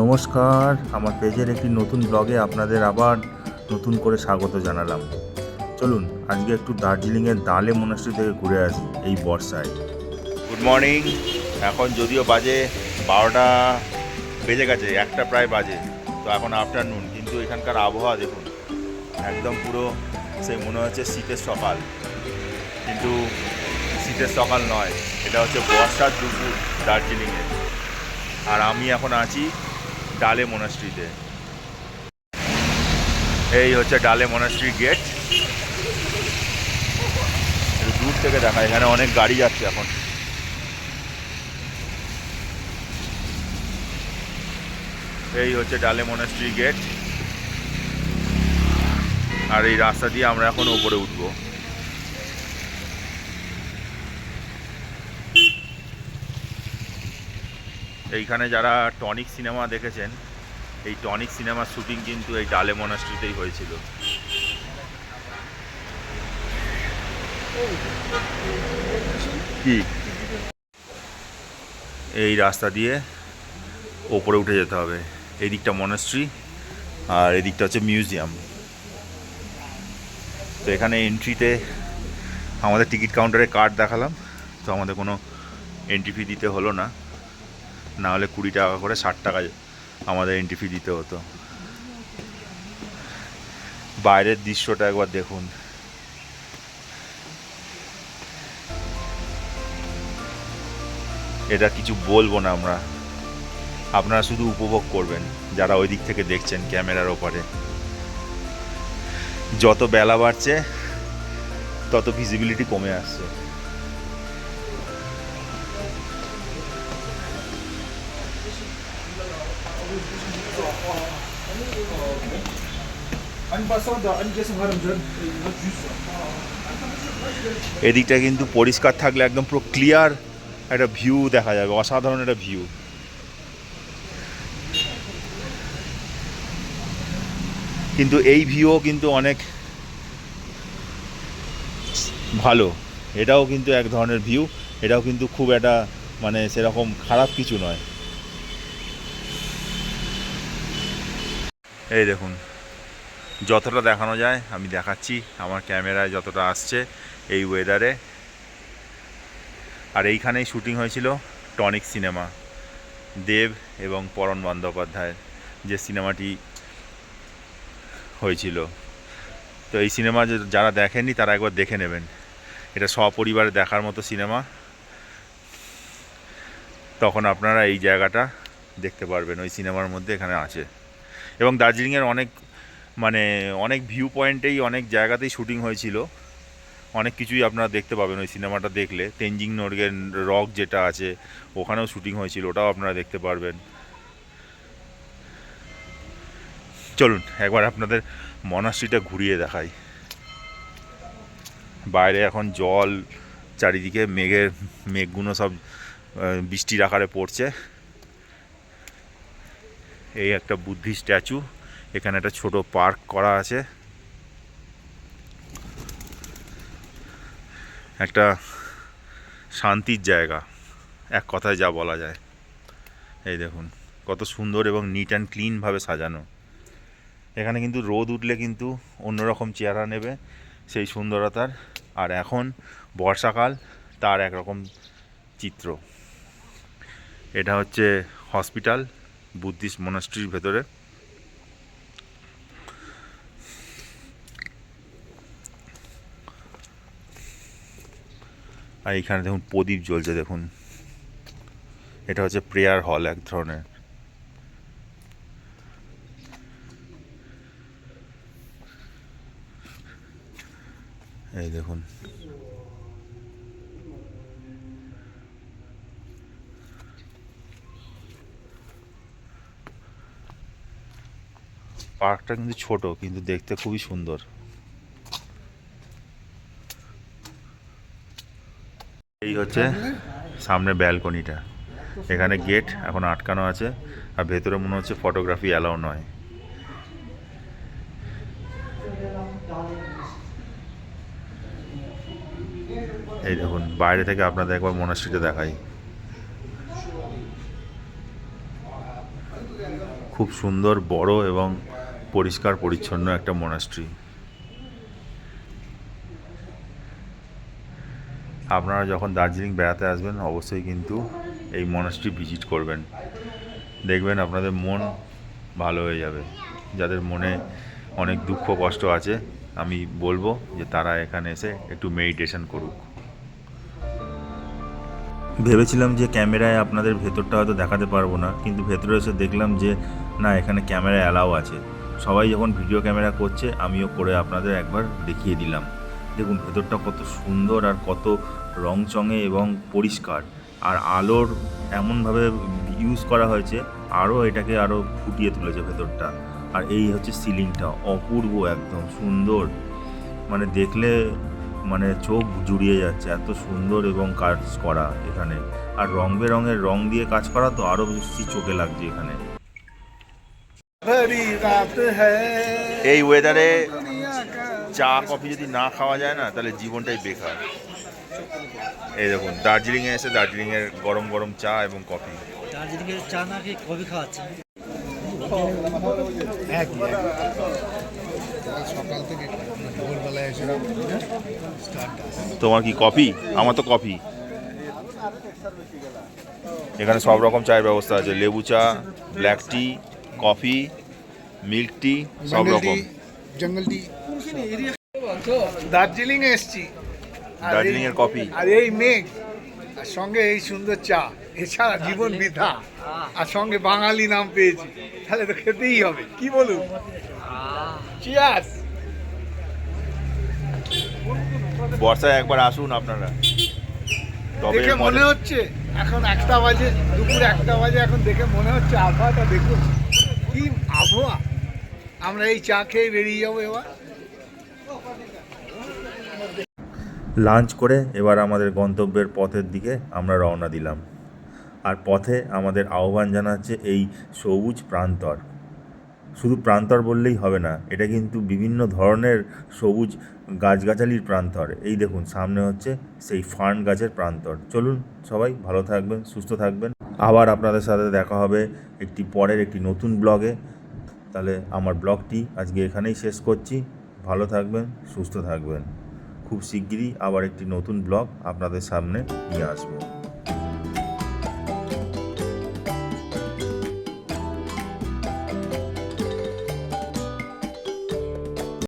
নমস্কার, আমার পেজের একটি নতুন ব্লগে আপনাদের আবার নতুন করে স্বাগত জানালাম। চলুন, আজকে একটু দার্জিলিংয়ের দালে মনাস্ট্রি থেকে ঘুরে আসি, এই বর্ষায়। গুড মর্নিং এখন যদিও বাজে বারোটা বেজে গেছে, একটা প্রায় বাজে, তো এখন আফটারনুন কিন্তু এখানকার আবহাওয়া দেখুন, একদম পুরো সেই মনে হচ্ছে শীতের সকাল। কিন্তু শীতের সকাল নয়, এটা হচ্ছে বর্ষার দুপুর দার্জিলিংয়ে। আর আমি এখন আছি ডালে মোনাস্ট্রিতে। এই হচ্ছে ডালে মনাস্ট্রি গেট। দূর থেকে দেখা, এখানে অনেক গাড়ি যাচ্ছে এখন। এই হচ্ছে ডালে মোনাস্ট্রি গেট। আর এই রাস্তা দিয়ে আমরা এখন ওপরে উঠবো। এইখানে যারা টনিক সিনেমা দেখেছেন, এই টনিক সিনেমার শুটিং কিন্তু এই ডালে মনাস্ট্রিতেই হয়েছিল। কি? এই রাস্তা দিয়ে ওপরে উঠে যেতে হবে। এই দিকটা মনাস্ট্রি আর এদিকটা হচ্ছে মিউজিয়াম। তো এখানে এন্ট্রিতে আমাদের টিকিট কাউন্টারে কার্ড দেখালাম, তো আমাদের কোনো এন্ট্রি ফি দিতে হলো না। না হলে কুড়ি টাকা করে ষাট টাকা আমাদের এন্ট্রি ফি দিতে হতো। বাইরের দৃশ্যটা একবার দেখুন। এটা কিছু বলব না আমরা। আপনারা শুধু উপভোগ করবেন, যারা ওই দিক থেকে দেখছেন ক্যামেরার ওপারে। যত বেলা বাড়ছে, তত ভিজিবিলিটি কমে আসছে। এদিকটা কিন্তু পরিষ্কার থাকলে একদম পুরো ক্লিয়ার একটা ভিউ দেখা যাবে, অসাধারণ একটা ভিউ কিন্তু এই ভিউও কিন্তু অনেক ভালো। এটাও কিন্তু এক ধরনের ভিউ এটাও কিন্তু খুব একটা মানে সেরকম খারাপ কিছু নয়। এই দেখুন, যতটা দেখানো যায়, আমি দেখাচ্ছি আমার ক্যামেরায় যতটা আসছে এই ওয়েদারে আর এইখানেই শুটিং হয়েছিল টনিক সিনেমা, দেব এবং পরণ বন্দ্যোপাধ্যায়ের যে সিনেমাটি হয়েছিল। তো এই সিনেমা যারা দেখেননি, তারা একবার দেখে নেবেন। এটা সপরিবারে দেখার মতো সিনেমা। তখন আপনারা এই জায়গাটা দেখতে পারবেন, ওই সিনেমার মধ্যে এখানে আছে। এবং দার্জিলিংয়ের অনেক মানে অনেক ভিউ পয়েন্টেই অনেক জায়গাতেই শুটিং হয়েছিল। অনেক কিছুই আপনারা দেখতে পাবেন ওই সিনেমাটা দেখলে। তেনজিং নর্গের রক যেটা আছে, ওখানেও শুটিং হয়েছিল, ওটাও আপনারা দেখতে পারবেন। চলুন, একবার আপনাদের মনাস্ট্রিটা ঘুরিয়ে দেখাই। বাইরে এখন জল, চারিদিকে মেঘের, মেঘগুলো সব বৃষ্টির আকারে পড়ছে। এই একটা বুদ্ধি স্ট্যাচু, এখানে একটা ছোট পার্ক করা আছে। একটা শান্তির জায়গা, এক কথায় যা বলা যায়। এই দেখুন, কত সুন্দর এবং নিট অ্যান্ড ক্লিনভাবে সাজানো। এখানে কিন্তু রোদ উঠলে কিন্তু অন্যরকম চেহারা নেবে সেই সুন্দরতার। আর এখন বর্ষাকাল, তার একরকম চিত্র। এটা হচ্ছে হসপিটাল বুদ্ধিস্ট মনাস্ট্রির ভেতরে। আর এখানে দেখুন প্রদীপ জ্বলছে, দেখুন। এটা হচ্ছে প্রেয়ার হল এক ধরনের। এই দেখুন। পার্কটা কিন্তু ছোট, কিন্তু দেখতে খুবই সুন্দর। এই হচ্ছে সামনে ব্যালকনিটা। এখানে গেট এখন আটকানো আছে, আর ভেতরে মনে হচ্ছে ফটোগ্রাফি অ্যালাউ নয়। এই দেখুন, বাইরে থেকে আপনাদের একবার মোনাস্ট্রিটা দেখাই। খুব সুন্দর, বড় এবং পরিষ্কার, পরিচ্ছন্ন একটা মনাস্ট্রি আপনারা যখন দার্জিলিং বেড়াতে আসবেন, অবশ্যই কিন্তু এই মনাস্ট্রি ভিজিট করবেন। দেখবেন আপনাদের মন ভালো হয়ে যাবে। যাদের মনে অনেক দুঃখ, কষ্ট আছে, আমি বলব যে তারা এখানে এসে একটু মেডিটেশন করুক। ভেবেছিলাম যে ক্যামেরায় আপনাদের ভেতরটা হয়তো দেখাতে পারব না, কিন্তু ভেতরে এসে দেখলাম যে, না, এখানে ক্যামেরা অ্যালাও আছে। সবাই যখন ভিডিও ক্যামেরা করছে, আমিও করে আপনাদের একবার দেখিয়ে দিলাম। দেখুন, ভেতরটা কত সুন্দর আর কত রংচঙে এবং পরিষ্কার। আর আলোর এমনভাবে ইউজ করা হয়েছে, আরও এটাকে আরও ফুটিয়ে তুলেছে ভেতরটা। আর এই হচ্ছে সিলিংটা, অপূর্ব একদম, সুন্দর। মানে দেখলে মানে চোখ জুড়িয়ে যাচ্ছে, এত সুন্দর এবং কাজ করা এখানে। আর রং বেরঙের রং দিয়ে কাজ করা তো আরও বেশি চোখে লাগছে এখানে। এই ওয়েদারে চা কফি যদি না খাওয়া যায় না তাহলে জীবনটাই বেকার। এই দেখুন দার্জিলিংয়ে এসে দার্জিলিংয়ের গরম গরম চা এবং কফি দার্জিলিংয়ের চা না কফি খাওয়াচ্ছে তোমার কি কফি আমার তো কফি এখানে সব রকম চায়ের ব্যবস্থা আছে। লেবু চা black tea coffee milk tea সব রকম। জঙ্গল টি দার্জিলিং এ এসছি। আর এই- দার্জিলিংয়ের কফি। আর এই মেঘ আর সঙ্গে এই সুন্দর চা। এছাড়া জীবন বৃথা। আর সঙ্গে বাঙালি নাম পেয়েছি। তাহলে তো খেতেই হবে। কি বলুন? চিয়ার্স বর্ষায় একবার আসুন আপনারা। তবে দেখে মনে হচ্ছে এখন একটা বাজে দুপুর একটা বাজে এখন দেখে মনে হচ্ছে আবহাওয়াটা দেখুন। আবহাওয়া। আমরা এই চা খেয়ে বেরিয়ে যাব এবার। লাঞ্চ করে এবার আমাদের গন্তব্যের পথের দিকে আমরা রওনা দিলাম। আর পথে আমাদের আহ্বান জানাচ্ছে এই সবুজ প্রান্তর। শুধু প্রান্তর বললেই হবে না, এটা কিন্তু বিভিন্ন ধরনের সবুজ গাছগাছালির প্রান্তর। এই দেখুন, সামনে হচ্ছে সেই ফার্ন গাছের প্রান্তর। চলুন সবাই ভালো থাকবেন, সুস্থ থাকবেন। আবার আপনাদের সাথে দেখা হবে একটি পরের একটি নতুন ব্লগে। তাহলে আমার ব্লগটি আজকে এখানেই শেষ করছি। ভালো থাকবেন, সুস্থ থাকবেন। খুব শিগগিরই আবার একটি নতুন ব্লগ আপনাদের সামনে নিয়ে আসব।